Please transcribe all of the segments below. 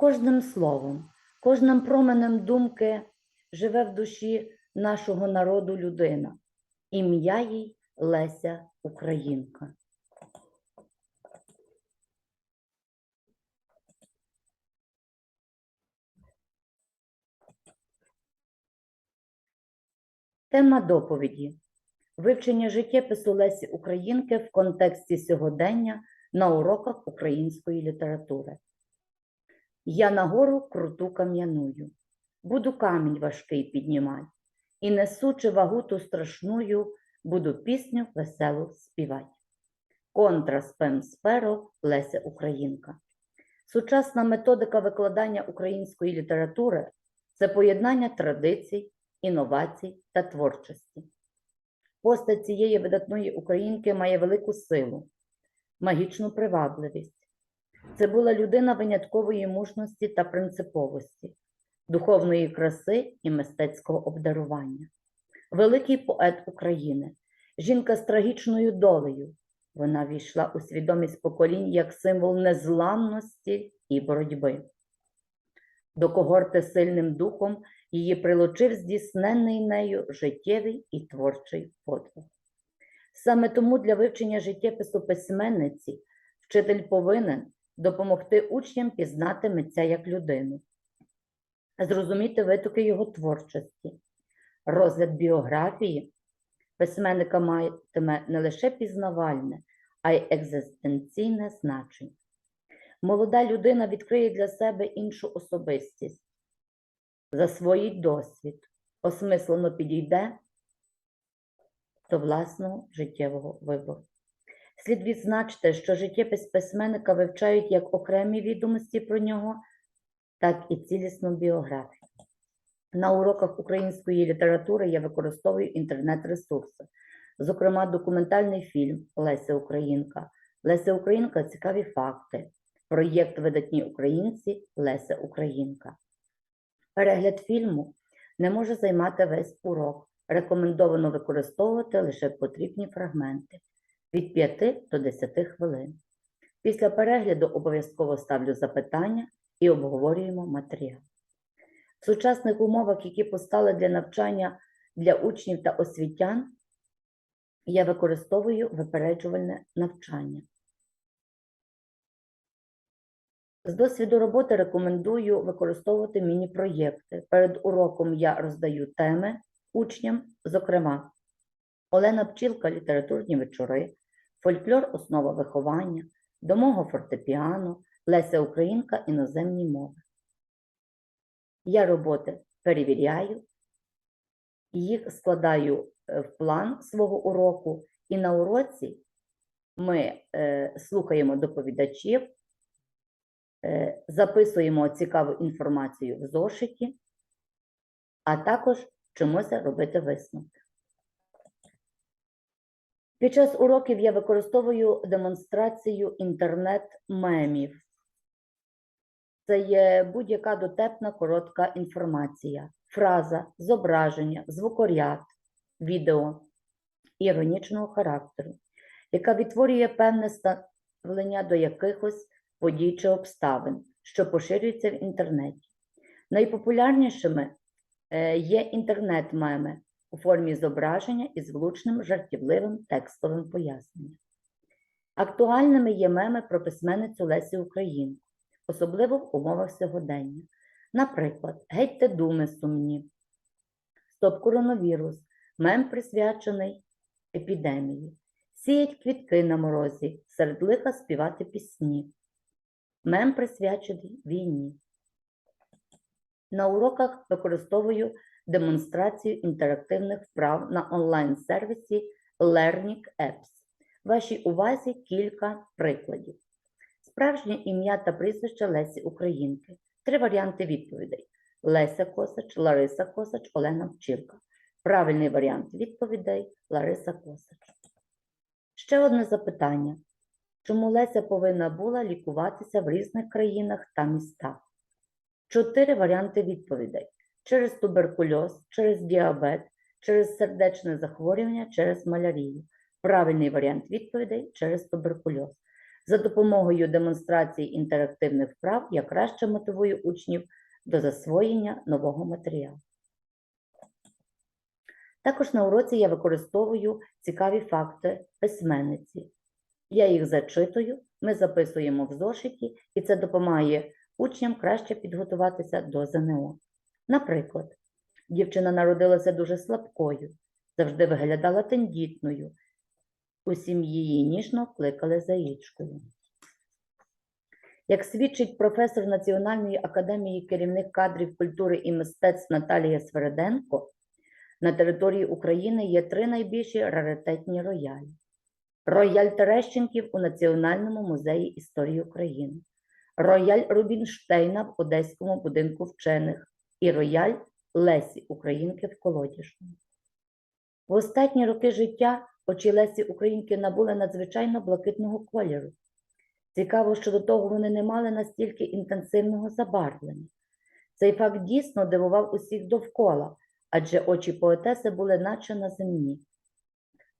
Кожним словом, кожним променем думки живе в душі нашого народу людина. Ім'я їй Леся Українка. Тема доповіді вивчення життєпису Лесі Українки в контексті сьогодення на уроках української літератури. Я нагору круту кам'яную, буду камінь важкий піднімать, і несучи вагу ту страшную, буду пісню веселу співать. Контра спем сперо Леся Українка. Сучасна методика викладання української літератури це поєднання традицій, інновацій та творчості. Постать цієї видатної українки має велику силу, магічну привабливість. Це була людина виняткової мужності та принциповості, духовної краси і мистецького обдарування. Великий поет України, жінка з трагічною долею. Вона війшла у свідомість поколінь як символ незламності і боротьби. До когорти сильним духом її прилучив здійснений нею життєвий і творчий подвиг. Саме тому для вивчення життєпису письменниці вчитель повинен допомогти учням пізнати митця як людину, зрозуміти витоки його творчості. Розгляд біографії письменника матиме не лише пізнавальне, а й екзистенційне значення. Молода людина відкриє для себе іншу особистість, засвоїть досвід, осмислено підійде до власного життєвого вибору. Слід відзначити, що життєпис письменника вивчають як окремі відомості про нього, так і цілісну біографію. На уроках української літератури я використовую інтернет-ресурси, зокрема, документальний фільм Леся Українка, Леся Українка цікаві факти, проєкт Видатні українці Леся Українка. Перегляд фільму не може займати весь урок. Рекомендовано використовувати лише потрібні фрагменти від 5 до 10 хвилин. Після перегляду обов'язково ставлю запитання і обговорюємо матеріал. В сучасних умовах, які постали для навчання для учнів та освітян, я використовую випереджувальне навчання. З досвіду роботи рекомендую використовувати міні-проєкти. Перед уроком я роздаю теми учням, зокрема, Олена Пчілка літературні вечори, фольклор основа виховання, до мого фортепіано, Леся Українка іноземні мови. Я роботи перевіряю, їх складаю е, в план свого уроку, і на уроці ми е, слухаємо доповідачів, е, записуємо цікаву інформацію в зошиті, а також вчимося робити висновки. Під час уроків я використовую демонстрацію інтернет-мемів. Це є будь-яка дотепна коротка інформація, фраза, зображення, звукоряд, відео іронічного характеру, яка відтворює певне ставлення до якихось подій чи обставин, що поширюються в інтернеті. Найпопулярнішими е, є інтернет-меми у формі зображення із влучним жартівливим текстовим поясненням. Актуальними є меми про письменницю Лесі Українку, особливо в умовах сьогодення. Наприклад, гетьте думи сумні, стоп коронавірус, мем присвячений епідемії, сіять квітки на морозі, серед лиха співати пісні, мем присвячений війні. На уроках використовую демонстрацію інтерактивних вправ на онлайн-сервісі Learning Apps. Вашій увазі кілька прикладів. Справжнє ім'я та прізвище Лесі Українки. Три варіанти відповідей: Леся Косач, Лариса Косач, Олена Пчілка. Правильний варіант відповідей Лариса Косач. Ще одне запитання. Чому Леся повинна була лікуватися в різних країнах та містах? Чотири варіанти відповідей: через туберкульоз, через діабет, через сердечне захворювання, через малярію. Правильний варіант відповідей через туберкульоз. За допомогою демонстрації інтерактивних вправ я краще мотивую учнів до засвоєння нового матеріалу. Також на уроці я використовую цікаві факти письменниці. Я їх зачитую, ми записуємо в зошиті, і це допомагає учням краще підготуватися до ЗНО. Наприклад, дівчина народилася дуже слабкою, завжди виглядала тендітною. У сім'ї її ніжно кликали заїчкою. Як свідчить професор Національної академії керівник кадрів культури і мистецтв Наталія Свереденко, на території України є три найбільші раритетні роялі. Рояль Терещенків у Національному музеї історії України, рояль Рубінштейна в Одеському будинку вчених і рояль Лесі Українки в Колодяжному. В останні роки життя очі Лесі Українки набули надзвичайно блакитного кольору. Цікаво, що до того вони не мали настільки інтенсивного забарвлення. Цей факт дійсно дивував усіх довкола, адже очі поетеси були наче на землі.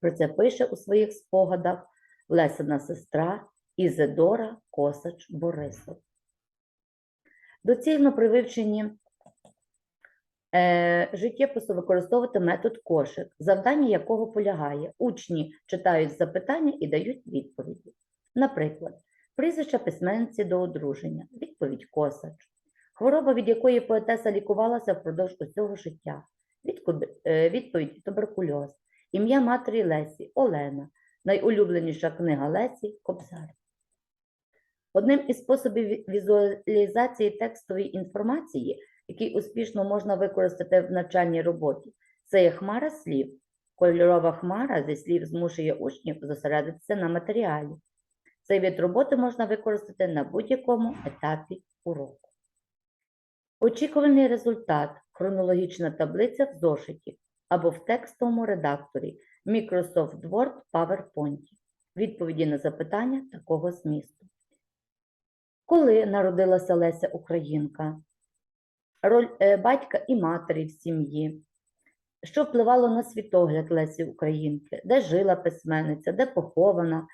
Про це пише у своїх спогадах Лесина сестра Ізидора Косач Борисов. Доцільно при вивченні життєпису використовувати метод кошик, завдання якого полягає. Учні читають запитання і дають відповіді. Наприклад, прізвище письменниці до одруження, відповідь Косач, хвороба, від якої поетеса лікувалася впродовж усього життя, е, відповідь туберкульоз, ім'я матері Лесі Олена, найулюбленіша книга Лесі Кобзар. Одним із способів візуалізації текстової інформації, який успішно можна використати в навчальній роботі, це є хмара слів. Кольорова хмара зі слів змушує учнів зосередитися на матеріалі. Цей вид роботи можна використати на будь-якому етапі уроку. Очікуваний результат хронологічна таблиця в зошиті або в текстовому редакторі Microsoft Word PowerPoint. Відповіді на запитання такого змісту. Коли народилася Леся Українка? Роль е, батька і матері в сім'ї. Що впливало на світогляд Лесі Українки? Де жила письменниця, де похована?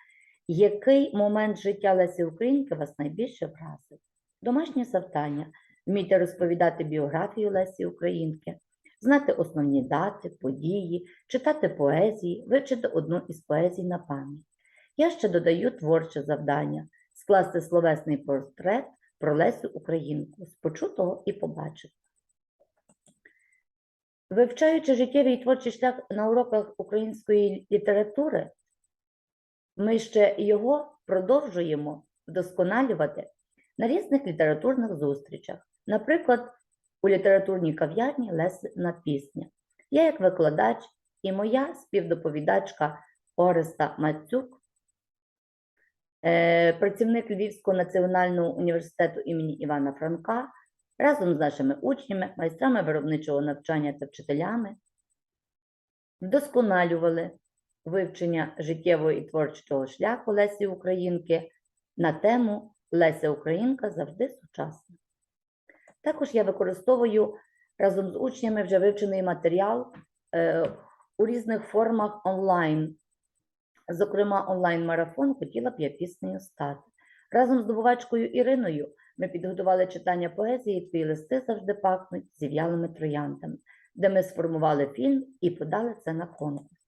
Який момент життя Лесі Українки вас найбільше вразив? Домашнє завдання. Вмійте розповідати біографію Лесі Українки, знати основні дати, події, читати поезії, вивчити одну із поезій на пам'ять. Я ще додаю творче завдання скласти словесний портрет про Лесю Українку з почутого і побаченого. Вивчаючи життєвий і творчий шлях на уроках української літератури, ми ще його продовжуємо вдосконалювати на різних літературних зустрічах. Наприклад, у літературній кав'ярні Лесина пісня. Я, як викладач, і моя співдоповідачка Ореста Мацюк, працівник Львівського національного університету імені Івана Франка, разом з нашими учнями, майстрами виробничого навчання та вчителями, вдосконалювали вивчення життєвого і творчого шляху Лесі Українки на тему Леся Українка завжди сучасна. Також я використовую разом з учнями вже вивчений матеріал е, у різних формах онлайн. Зокрема, онлайн-марафон хотіла б я піснею стати. Разом з добувачкою Іриною ми підготували читання поезії Твої листи завжди пахнуть зів'ялими трояндами, де ми сформували фільм і подали це на конкурс.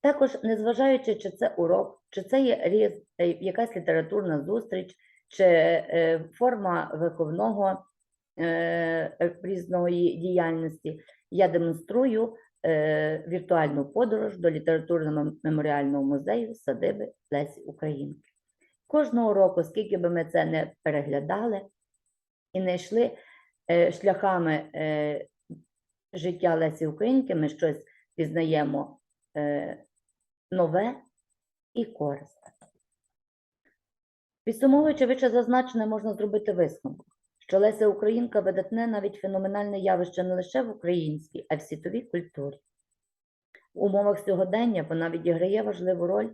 Також, незважаючи, чи це урок, чи це є е, якась літературна зустріч, чи е, форма виховного е, різної діяльності, я демонструю віртуальну подорож до літературно-меморіального музею садиби Лесі Українки. Кожного року, скільки би ми це не переглядали і не йшли е, шляхами е, життя Лесі Українки, ми щось пізнаємо е, нове і корисне. Підсумовуючи вище зазначене, можна зробити висновок, що Леся Українка видатне навіть феноменальне явище не лише в українській, а й в світовій культурі. В умовах сьогодення вона відіграє важливу роль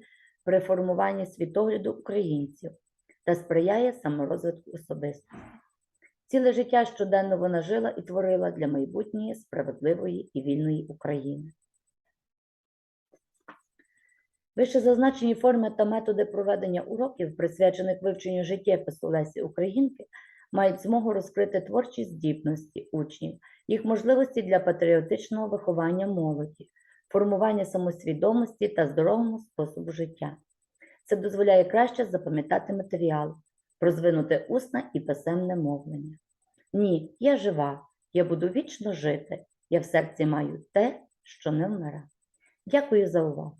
при формуванні світогляду українців та сприяє саморозвитку особистості. Ціле життя щоденно вона жила і творила для майбутньої справедливої і вільної України. Вище зазначені форми та методи проведення уроків, присвячених вивченню життєпису Лесі Українки, мають змогу розкрити творчі здібності учнів, їх можливості для патріотичного виховання молоді, формування самосвідомості та здорового способу життя. Це дозволяє краще запам'ятати матеріал, розвинути усне і писемне мовлення. Ні, я жива, я буду вічно жити, я в серці маю те, що не вмира. Дякую за увагу.